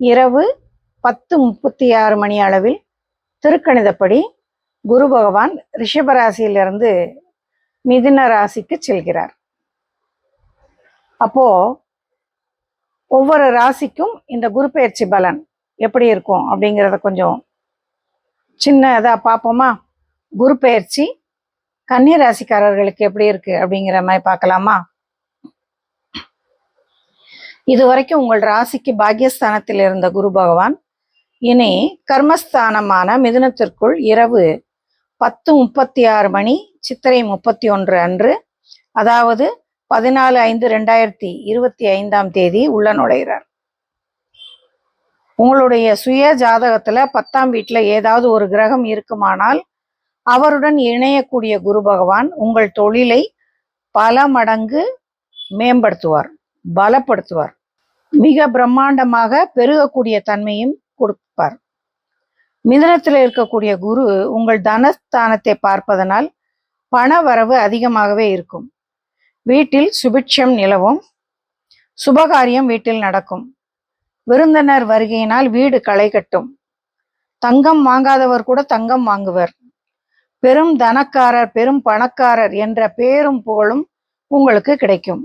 இரவு பத்து முப்பத்தி ஆறு மணி அளவில் திருக்கணிதப்படி குரு பகவான் ரிஷபராசியிலிருந்து மிதுன ராசிக்கு செல்கிறார். அப்போ ஒவ்வொரு ராசிக்கும் இந்த குரு பயிற்சி பலன் எப்படி இருக்கும் அப்படிங்கிறத கொஞ்சம் சின்னதா பார்ப்போமா? குரு பயிற்சி கன்னி ராசிக்காரர்களுக்கு எப்படி இருக்கு அப்படிங்கிற மாதிரி பார்க்கலாமா? இதுவரைக்கும் உங்கள் ராசிக்கு பாக்யஸ்தானத்தில் இருந்த குரு பகவான் இனி கர்மஸ்தானமான மிதுனத்திற்குள் இரவு பத்து முப்பத்தி ஆறு மணி சித்திரை முப்பத்தி ஒன்று அன்று அதாவது பதினாலு ஐந்து ரெண்டாயிரத்தி இருபத்தி ஐந்தாம் தேதி உள்ள நுழைகிறார். உங்களுடைய சுய ஜாதகத்துல பத்தாம் வீட்டில் ஏதாவது ஒரு கிரகம் இருக்குமானால் அவருடன் இணையக்கூடிய குரு பகவான் உங்கள் தொழிலை பல மடங்கு மேம்படுத்துவார். பலப்படுத்துவார். மிக பிரம்மாண்டமாக பெருகக்கூடிய தன்மையும் கொடுப்பார். மிதனத்தில் இருக்கக்கூடிய குரு உங்கள் தனஸ்தானத்தை பார்ப்பதனால் பண வரவு அதிகமாகவே இருக்கும். வீட்டில் சுபிட்சம் நிலவும். சுபகாரியம் வீட்டில் நடக்கும். விருந்தினர் வருகையினால் வீடு களை கட்டும். தங்கம் வாங்காதவர் கூட தங்கம் வாங்குவர். பெரும் தனக்காரர் பெரும் பணக்காரர் என்ற பேரும் புகழும் உங்களுக்கு கிடைக்கும்.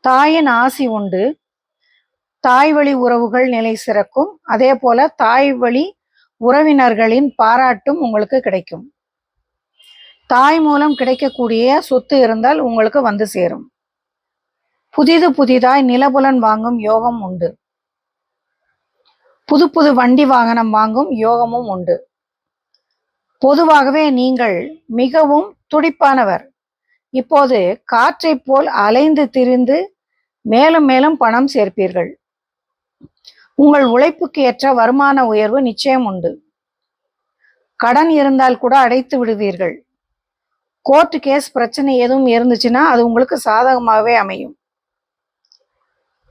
தாயின் ஆசி உண்டு. தாய் வழி உறவுகள் நிலை சிறக்கும். அதே போல தாய் வழி உறவினர்களின் பாராட்டும் உங்களுக்கு கிடைக்கும். தாய் மூலம் கிடைக்கக்கூடிய சொத்து இருந்தால் உங்களுக்கு வந்து சேரும். புதிது புதிதாய் நிலபுலன் வாங்கும் யோகம் உண்டு. புது புது வண்டி வாகனம் வாங்கும் யோகமும் உண்டு. பொதுவாகவே நீங்கள் மிகவும் துடிப்பானவர். இப்போது காற்றைப் போல் அலைந்து திரிந்து மேலும் மேலும் பணம் சேர்ப்பீர்கள். உங்கள் உழைப்புக்கு ஏற்ற வருமான உயர்வு நிச்சயம் உண்டு. கடன் இருந்தால் கூட அடைத்து விடுவீர்கள். கோர்ட் கேஸ் பிரச்சனை எதுவும் இருந்துச்சுன்னா அது உங்களுக்கு சாதகமாகவே அமையும்.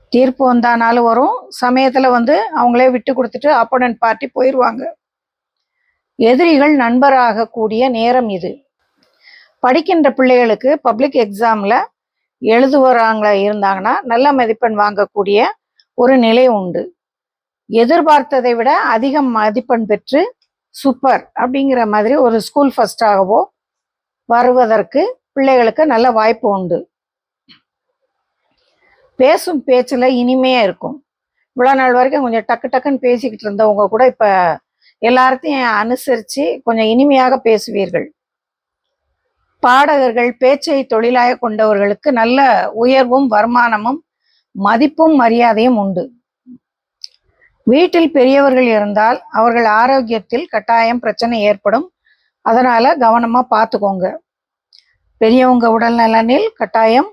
தீர்ப்பு வந்தானாலும் வரும். சமயத்துல வந்து அவங்களே விட்டு கொடுத்துட்டு அப்போனன்ட் பார்ட்டி போயிடுவாங்க எதிரிகள் நண்பராக கூடிய நேரம் இது. படிக்கின்ற பிள்ளைகளுக்கு பப்ளிக் எக்ஸாமில் எழுதுவராங்களா இருந்தாங்கன்னா நல்ல மதிப்பெண் வாங்கக்கூடிய ஒரு நிலை உண்டு. எதிர்பார்த்ததை விட அதிக மதிப்பெண் பெற்று சூப்பர் அப்படிங்கிற மாதிரி ஒரு ஸ்கூல் ஃபஸ்ட்டாகவோ வருவதற்கு பிள்ளைகளுக்கு நல்ல வாய்ப்பு உண்டு. பேசும் பேச்சில் இனிமையாக இருக்கும். இவ்வளோ நாள் வரைக்கும் கொஞ்சம் டக்கு டக்குன்னு பேசிக்கிட்டு இருந்தவங்க கூட இப்போ எல்லார்த்தையும் அனுசரித்து கொஞ்சம் இனிமையாக பேசுவீர்கள். பாடகர்கள் பேச்சை தொழிலாக கொண்டவர்களுக்கு நல்ல உயர்வும் வருமானமும் மதிப்பும் மரியாதையும் உண்டு. வீட்டில் பெரியவர்கள் இருந்தால் அவர்கள் ஆரோக்கியத்தில் கட்டாயம் பிரச்சனை ஏற்படும். அதனால கவனமா பார்த்துக்கோங்க பெரியவங்க உடல் நலனில் கட்டாயம்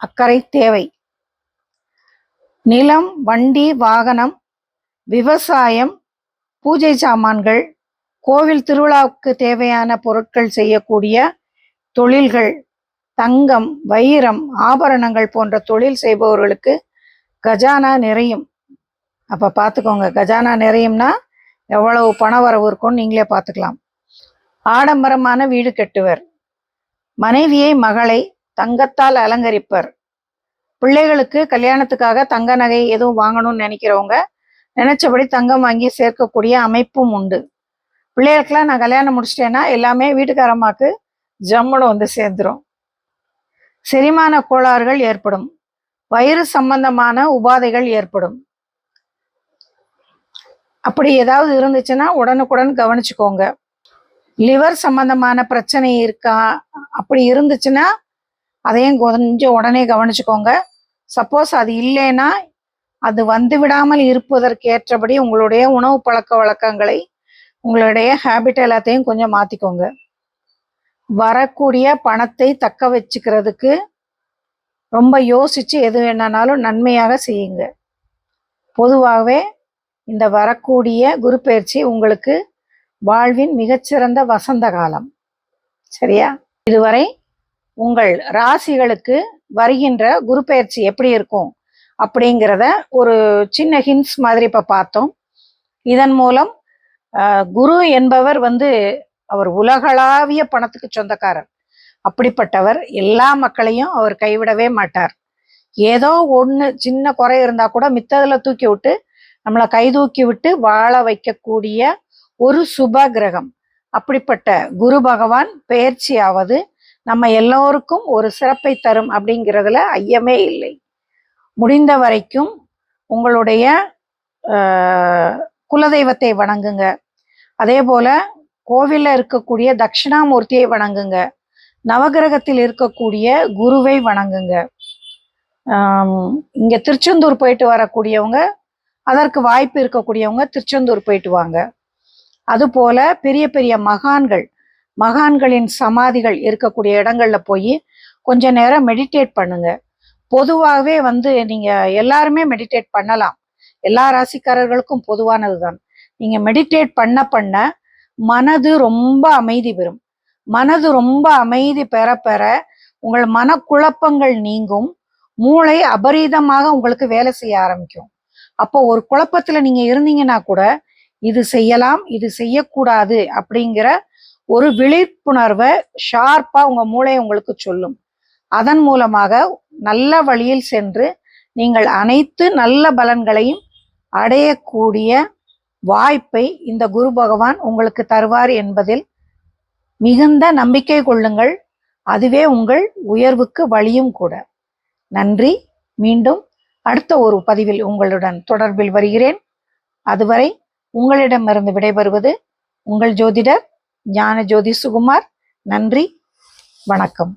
அக்கறை தேவை. நிலம் வண்டி வாகனம் விவசாயம் பூஜை சாமான்கள் கோவில் திருவிழாவுக்கு தேவையான பொருட்கள் செய்யக்கூடிய தொழில்கள் தங்கம் வைரம் ஆபரணங்கள் போன்ற தொழில் செய்பவர்களுக்கு கஜானா நிறையும். அப்போ பார்த்துக்கோங்க கஜானா நிறையும்னா எவ்வளவு பண வரவு இருக்கும்னு நீங்களே பார்த்துக்கலாம் ஆடம்பரமான வீடு கட்டுவர் மனைவியை மகளை தங்கத்தால் அலங்கரிப்பர். பிள்ளைகளுக்கு கல்யாணத்துக்காக தங்க நகை எதுவும் வாங்கணும்னு நினைக்கிறவங்க நினைச்சபடி தங்கம் வாங்கி சேர்க்கக்கூடிய அமைப்பும் உண்டு. பிள்ளைகளுக்கெல்லாம் நான் கல்யாணம் முடிச்சிட்டேன்னா எல்லாமே வீட்டுக்காரம்மாக்கு ஜம்முன்னு வந்து சேர்ந்துரும். செரிமான கோளாறுகள் ஏற்படும். வயிறு சம்பந்தமான உபாதைகள் ஏற்படும். அப்படி ஏதாவது இருந்துச்சுன்னா உடனுக்குடன் கவனிச்சுக்கோங்க. லிவர் சம்பந்தமான பிரச்சனை இருக்கா அப்படி இருந்துச்சுன்னா அதையும் கொஞ்சம் உடனே கவனிச்சுக்கோங்க. சப்போஸ் அது இல்லைன்னா அது வந்து விடாமல் இருப்பதற்கு ஏற்றபடி உங்களுடைய உணவு பழக்க வழக்கங்களை உங்களுடைய ஹேபிட் எல்லாத்தையும் கொஞ்சம் மாத்திக்கோங்க. வரக்கூடிய பணத்தை தக்க வச்சுக்கிறதுக்கு ரொம்ப யோசித்து எது வேணாலும் நன்மையாக செய்யுங்க. பொதுவாகவே இந்த வரக்கூடிய குரு பயிற்சி உங்களுக்கு வாழ்வின் மிகச்சிறந்த வசந்த காலம். சரியா? இதுவரை உங்கள் ராசிகளுக்கு வருகின்ற குரு பயிற்சி எப்படி இருக்கும் அப்படிங்கிறத ஒரு சின்ன ஹின்ஸ் மாதிரி இப்போ பார்த்தோம். இதன் மூலம் குரு என்பவர் வந்து அவர் உலகளாவிய பணத்துக்கு சொந்தக்காரர். அப்படிப்பட்டவர் எல்லா மக்களையும் அவர் கைவிடவே மாட்டார். ஏதோ ஒன்று சின்ன குறை இருந்தா கூட மித்ததில் தூக்கி விட்டு நம்மளை கை தூக்கி விட்டு வாழ வைக்கக்கூடிய ஒரு சுப கிரகம். அப்படிப்பட்ட குரு பகவான் பெயர்ச்சியாவது நம்ம எல்லோருக்கும் ஒரு சிறப்பை தரும் அப்படிங்கிறதுல ஐயமே இல்லை. முடிந்த வரைக்கும் உங்களுடைய குலதெய்வத்தை வணங்குங்க. அதே போல கோவில்ல இருக்கக்கூடிய தட்சிணாமூர்த்தியை வணங்குங்க. நவகிரகத்தில் இருக்கக்கூடிய குருவை வணங்குங்க. ஆம், இங்க திருச்செந்தூர் போயிட்டு வரக்கூடியவங்க அதற்கு வாய்ப்பு இருக்கக்கூடியவங்க திருச்செந்தூர் போயிட்டு வாங்க. அதுபோல பெரிய பெரிய மகான்கள் மகான்களின் சமாதிகள் இருக்கக்கூடிய இடங்கள்ல போய் கொஞ்ச நேரம் மெடிடேட் பண்ணுங்க. பொதுவாகவே வந்து நீங்க எல்லாருமே மெடிடேட் பண்ணலாம். எல்லா ராசிக்காரர்களுக்கும் பொதுவானதுதான். நீங்க மெடிடேட் பண்ண பண்ண மனது ரொம்ப அமைதி பெறும். மனது ரொம்ப அமைதி பெற பெற உங்கள் மனக்குழப்பங்கள் நீங்கும். மூளை அபரீதமாக உங்களுக்கு வேலை செய்ய ஆரம்பிக்கும். அப்போ ஒரு குழப்பத்துல நீங்க இருந்தீங்கன்னா கூட இது செய்யலாம் இது செய்யக்கூடாது அப்படிங்கிற ஒரு விழிப்புணர்வை ஷார்ப்பா உங்க மூளை உங்களுக்கு சொல்லும். அதன் மூலமாக நல்ல வழியில் சென்று நீங்கள் அனைத்து நல்ல பலன்களையும் அடையக்கூடிய வாய்ப்பை இந்த குரு பகவான் உங்களுக்கு தருவார் என்பதில் மிகுந்த நம்பிக்கை கொள்ளுங்கள். அதுவே உங்கள் உயர்வுக்கு வழியும் கூட. நன்றி. மீண்டும் அடுத்த ஒரு பதிவில் உங்களுடன் தொடர்பில் வருகிறேன். அதுவரை உங்களிடமிருந்து விடைபெறுவது உங்கள் ஜோதிடர் ஞான ஜோதி சுகுமார். நன்றி. வணக்கம்.